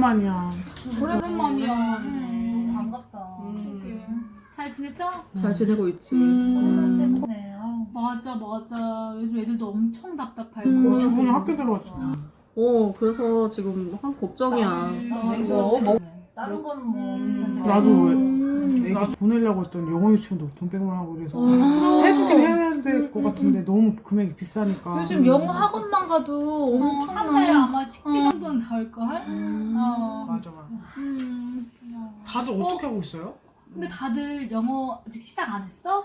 오랜만이야. 오랜만이야. 음, 음. 반갑다. 어떡해. 잘 지냈죠? 잘 지내고 있지. 음. 때문에 아, 맞아 맞아. 요즘 애들도 엄청 답답하고. 음. 어, 주부는 학교 들어왔어. 어, 그래서 지금 한 걱정이야. 나. 외국어 뭐 다른 거는 뭐 음. 괜찮은데 나도 왜- 음. 애기 보내려고 했더니 영어 유치원도 돈 빼고 하고 그래서 어. 해주긴 해야 될것 음, 같은데 너무 금액이 비싸니까. 요즘 영어 학원만 가도 엄청 한 달에 아마 식비 어. 정도는 나올걸? 음. 어. 맞아 맞아. 음. 다들 어떻게 하고 있어요? 근데 다들 영어 아직 시작 안 했어?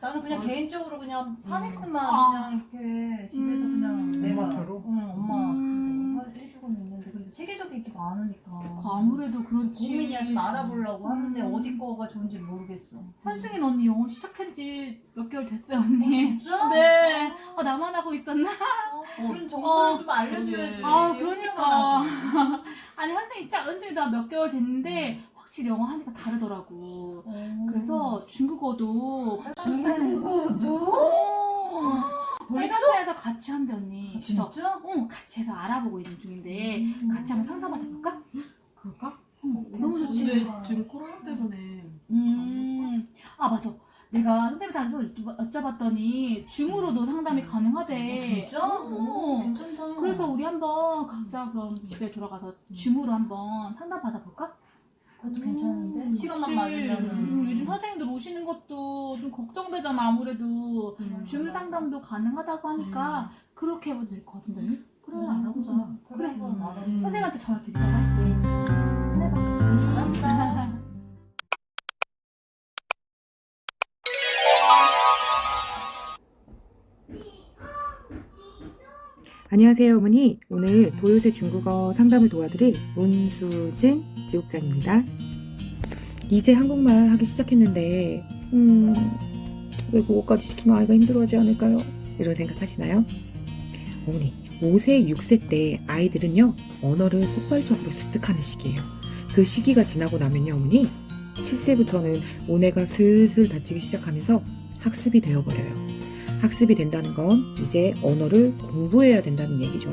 나는 그냥 어. 개인적으로 그냥 파넥스만 아. 그냥 이렇게 집에서 음. 그냥 내가 엄마처럼? 응 엄마 음. 체계적이지가 않으니까 그 아무래도 그렇지. 고민이야 좀 알아보려고 하는데 음. 어디 거가 좋은지 모르겠어 현승인 언니 영어 시작한 지 몇 개월 됐어요 어, 언니. 진짜? 네. 어, 나만 하고 있었나? 어, 그런 정보를 어. 좀 알려줘야지 아 그러니까. 아니 현승이 시작 은지 나몇 개월 됐는데 확실히 영어 하니까 다르더라고. 어. 그래서 중국어도 중국어도 벌써에서 같이 한대 언니. 그래서 진짜? 어 같이 해서 알아보고 있는 중인데 음. 같이 한번 상담 받아볼까? 그럴까? 어, 너무. 좋지. 근데 지금 코로나 때문에 음. 아 맞아. 내가 선생님한테 여쭤봤더니 줌으로도 상담이 가능하대. 어, 진짜? 어. 오, 괜찮다 그래서 우리 한번 각자 그럼 집에 돌아가서 줌으로 한번 상담 받아볼까? 그것도 괜찮은데 음, 시간만 그치. 맞으면은 음, 요즘 선생님들 오시는 것도 좀 걱정되잖아 아무래도 음. 줌 맞아. 상담도 가능하다고 하니까 그렇게 해봐도 될 것 같은데? 그래 알아보자 음, 그래 그래 음. 선생님한테 전화 드리자고 할게 해봐 알았어 안녕하세요, 어머니. 오늘 도요새 중국어 상담을 도와드릴 문수진 지국장입니다. 이제 한국말 하기 시작했는데, 음, 외국어까지 시키면 아이가 힘들어하지 않을까요? 이런 생각 하시나요? 어머니, 5세, 6세 때 아이들은요, 언어를 폭발적으로 습득하는 시기예요. 그 시기가 지나고 나면요, 어머니, 7세부터는 오뇌가 슬슬 다치기 시작하면서 학습이 되어버려요. 학습이 된다는 건 이제 언어를 공부해야 된다는 얘기죠.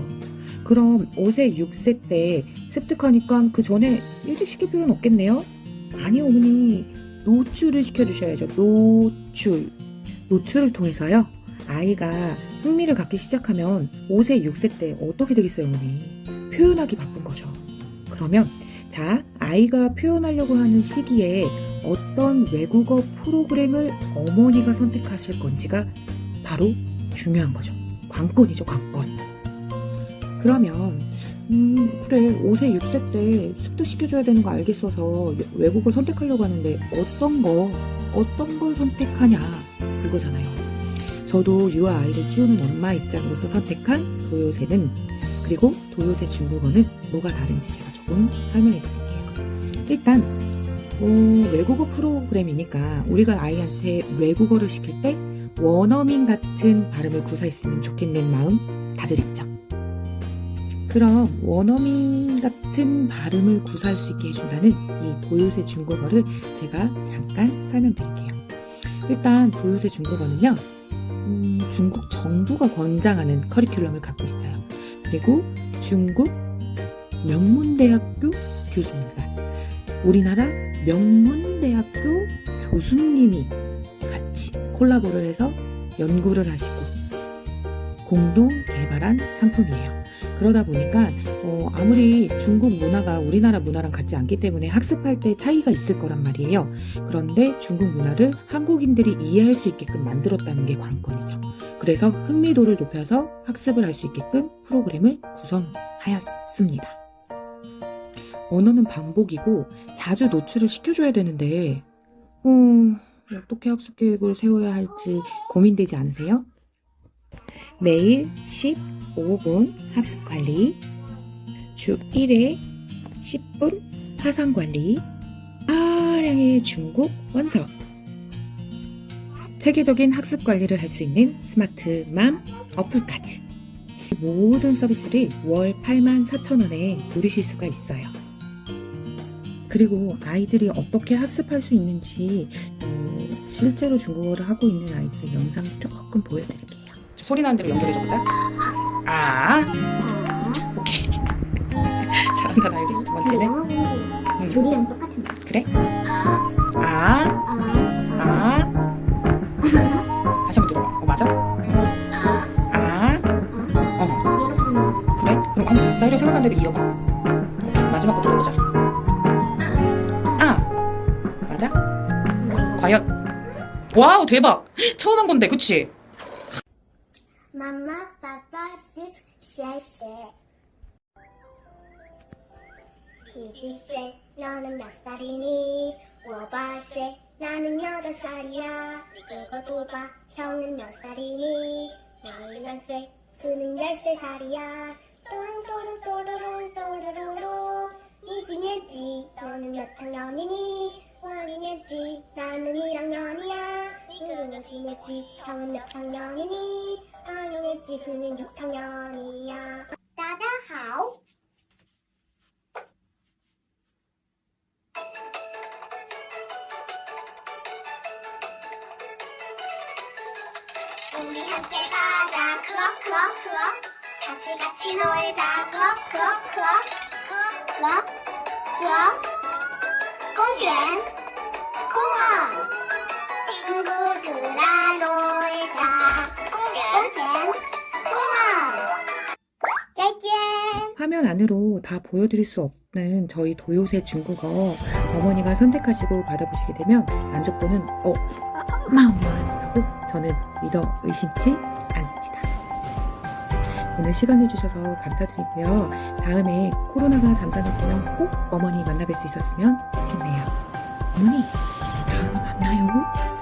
그럼 5세, 6세 때 습득하니까 그 전에 일찍 시킬 필요는 없겠네요? 아니, 어머니. 노출을 시켜주셔야죠. 노출. 노출을 통해서요. 아이가 흥미를 갖기 시작하면 5세, 6세 때 어떻게 되겠어요, 어머니? 표현하기 바쁜 거죠. 그러면, 자, 아이가 표현하려고 하는 시기에 어떤 외국어 프로그램을 어머니가 선택하실 건지가 바로 중요한 거죠. 관건이죠, 관건. 그러면, 음, 그래, 5세, 6세 때 습득시켜줘야 되는 거 알겠어서 외국어를 선택하려고 하는데 어떤 거, 어떤 걸 선택하냐, 그거잖아요. 저도 유아 아이를 키우는 엄마 입장으로서 선택한 도요새는, 그리고 도요새 중국어는 뭐가 다른지 제가 조금 설명해 드릴게요. 일단, 어, 외국어 프로그램이니까 우리가 아이한테 외국어를 시킬 때 원어민 같은 발음을 구사했으면 좋겠는 마음 다들 있죠. 그럼 원어민 같은 발음을 구사할 수 있게 해준다는 이 도요새 중국어를 제가 잠깐 설명드릴게요. 일단 도요새 중국어는요, 음, 중국 정부가 권장하는 커리큘럼을 갖고 있어요. 그리고 중국 명문대학교 교수입니다. 우리나라 명문대학교 교수님이 같이 콜라보를 해서 연구를 하시고 공동 개발한 상품이에요. 그러다 보니까 어, 아무리 중국 문화가 우리나라 문화랑 같지 않기 때문에 학습할 때 차이가 있을 거란 말이에요. 그런데 중국 문화를 한국인들이 이해할 수 있게끔 만들었다는 게 관건이죠. 그래서 흥미도를 높여서 학습을 할 수 있게끔 프로그램을 구성하였습니다. 언어는 반복이고 자주 노출을 시켜줘야 되는데 어, 어떻게 학습 계획을 세워야 할지 고민되지 않으세요? 매일 15분 학습 관리, 주 1회 10분 화상 관리, 다량의 중국 원서, 체계적인 학습 관리를 할 수 있는 스마트맘 어플까지 모든 서비스를 월 84,000원에 누리실 수가 있어요. 그리고 아이들이 어떻게 학습할 수 있는지 어, 실제로 중국어를 하고 있는 아이들의 영상을 조금 보여드릴게요. 소리 나는 대로 연결해줘 보자. 아, 오케이. 자, 다 달리. 두 번째는. 조리랑 똑같은 거. 그래? 아, 아, 아, 아. 다시 한번 들어봐. 어, 맞아? 아, 어. 그래? 그럼 어, 나 이런 생각한 대로 이어봐. 마지막 거 들어보자. 와우, 대박! 처음 한 건데, 그치? 마마, 빠빠, 십, 쉐쉐. 이지세, 너는 몇 살이니? 워발세, 나는 여덟 살이야. 이거 도봐, 형은 몇 살이니? 열한세, 그는 열세 살이야. 또롱또롱 또로롱 또로로로. 이지했지, 너는 몇 학년이니? 어린애지. 나는 1학년이야. 친구는 지냈지. 형은 몇 학년이니? 아영했지. 그는 6학년이야. 따다하오. 우리 함께 가자. 크어 크어 크어 같이 같이 놀자. 크어 크어 크어 크어 크어 크어 공연 화면 안으로 다 보여드릴 수 없는 저희 도요새 중국어 어머니가 선택하시고 받아보시게 되면 만족도는 어마어마하다고 저는 믿어 의심치 않습니다. 오늘 시간 내주셔서 감사드리고요. 다음에 코로나가 잠잠해지면 꼭 어머니 만나뵐 수 있었으면 좋겠네요. 어머니, 다음에 만나요.